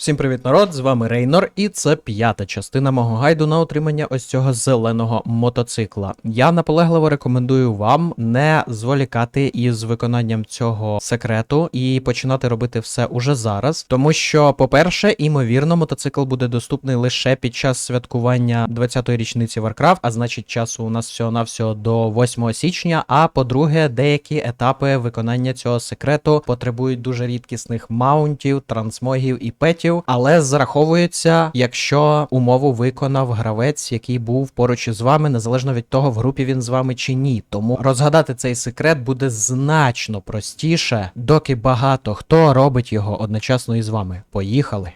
Всім привіт, народ! З вами Рейнор, і це п'ята частина мого гайду на отримання ось цього зеленого мотоцикла. Я наполегливо рекомендую вам не зволікати із виконанням цього секрету і починати робити все уже зараз. Тому що, по-перше, імовірно, мотоцикл буде доступний лише під час святкування 20-ї річниці Warcraft, а значить, часу у нас всього-навсього до 8 січня. А по-друге, деякі етапи виконання цього секрету потребують дуже рідкісних маунтів, трансмогів і петів, але зараховується, якщо умову виконав гравець, який був поруч із вами, незалежно від того, в групі він з вами чи ні. Тому розгадати цей секрет буде значно простіше, доки багато хто робить його одночасно із вами. Поїхали!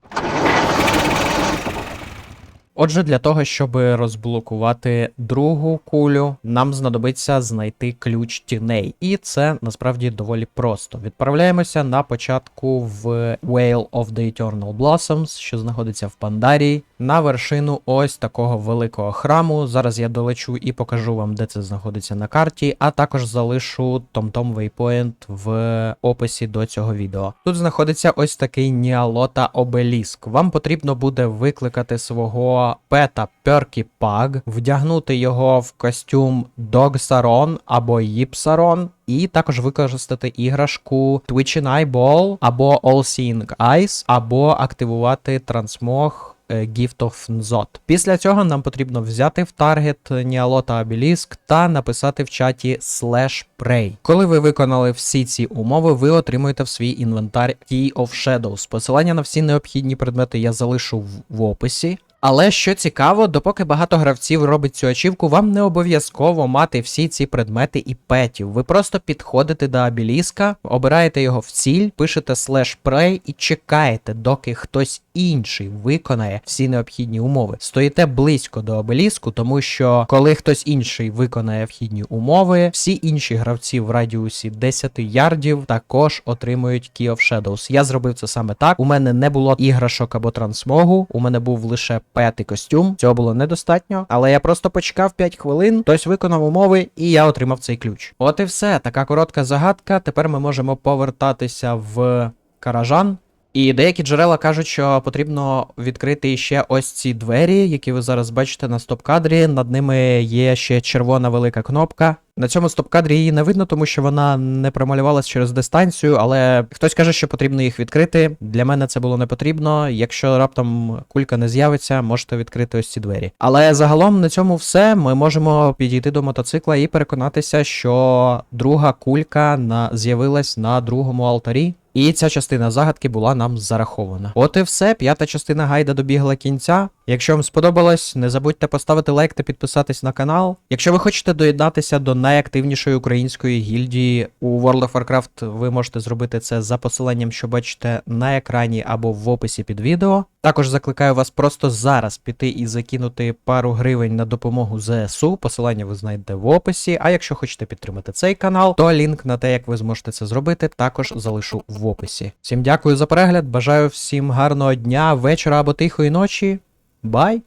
Отже, для того, щоб розблокувати другу кулю, нам знадобиться знайти ключ тіней. І це насправді доволі просто. Відправляємося на початку в Whale of the Eternal Blossoms, що знаходиться в Пандарії, на вершину ось такого великого храму. Зараз я долечу і покажу вам, де це знаходиться на карті, а також залишу TomTom Waypoint в описі до цього відео. Тут знаходиться ось такий Ніалота Обеліск. Вам потрібно буде викликати свого пета Перкі Паг, вдягнути його в костюм Догсарон або Їпсарон, і також використати іграшку Twitching Eyeball або All Seeing Eyes, або активувати трансмог. Е, Gift of Nzot. Після цього нам потрібно взяти в таргет Ніалота Обеліск та написати в чаті slash pray. Коли ви виконали всі ці умови, ви отримуєте в свій інвентар Key of Shadows. Посилання на всі необхідні предмети я залишу в описі. Але що цікаво, допоки багато гравців робить цю ачівку, вам не обов'язково мати всі ці предмети і петів. Ви просто підходите до обеліска, обираєте його в ціль, пишете slash pray і чекаєте, доки хтось інший виконає всі необхідні умови. Стоїте близько до обеліску, тому що коли хтось інший виконає вхідні умови, всі інші гравці в радіусі 10 ярдів також отримують Key of Shadows. Я зробив це саме так. У мене не було іграшок або трансмогу, у мене був лише п'ятий костюм. Цього було недостатньо, але я просто почекав 5 хвилин, хтось виконав умови, і я отримав цей ключ. От і все. Така коротка загадка. Тепер ми можемо повертатися в Каражан. І деякі джерела кажуть, що потрібно відкрити ще ось ці двері, які ви зараз бачите на стоп-кадрі. Над ними є ще червона велика кнопка. На цьому стоп-кадрі її не видно, тому що вона не промалювалась через дистанцію, але хтось каже, що потрібно їх відкрити. Для мене це було не потрібно. Якщо раптом кулька не з'явиться, можете відкрити ось ці двері. Але загалом на цьому все. Ми можемо підійти до мотоцикла і переконатися, що друга кулька на з'явилась на другому алтарі. І ця частина загадки була нам зарахована. От і все. П'ята частина гайда добігла кінця. Якщо вам сподобалось, не забудьте поставити лайк та підписатись на канал. Якщо ви хочете доєднатися до найактивнішої української гільдії у World of Warcraft, ви можете зробити це за посиланням, що бачите на екрані або в описі під відео. Також закликаю вас просто зараз піти і закинути пару гривень на допомогу ЗСУ. Посилання ви знайдете в описі. А якщо хочете підтримати цей канал, то лінк на те, як ви зможете це зробити, також залишу в описі. Всім дякую за перегляд. Бажаю всім гарного дня, вечора або тихої ночі. Bye.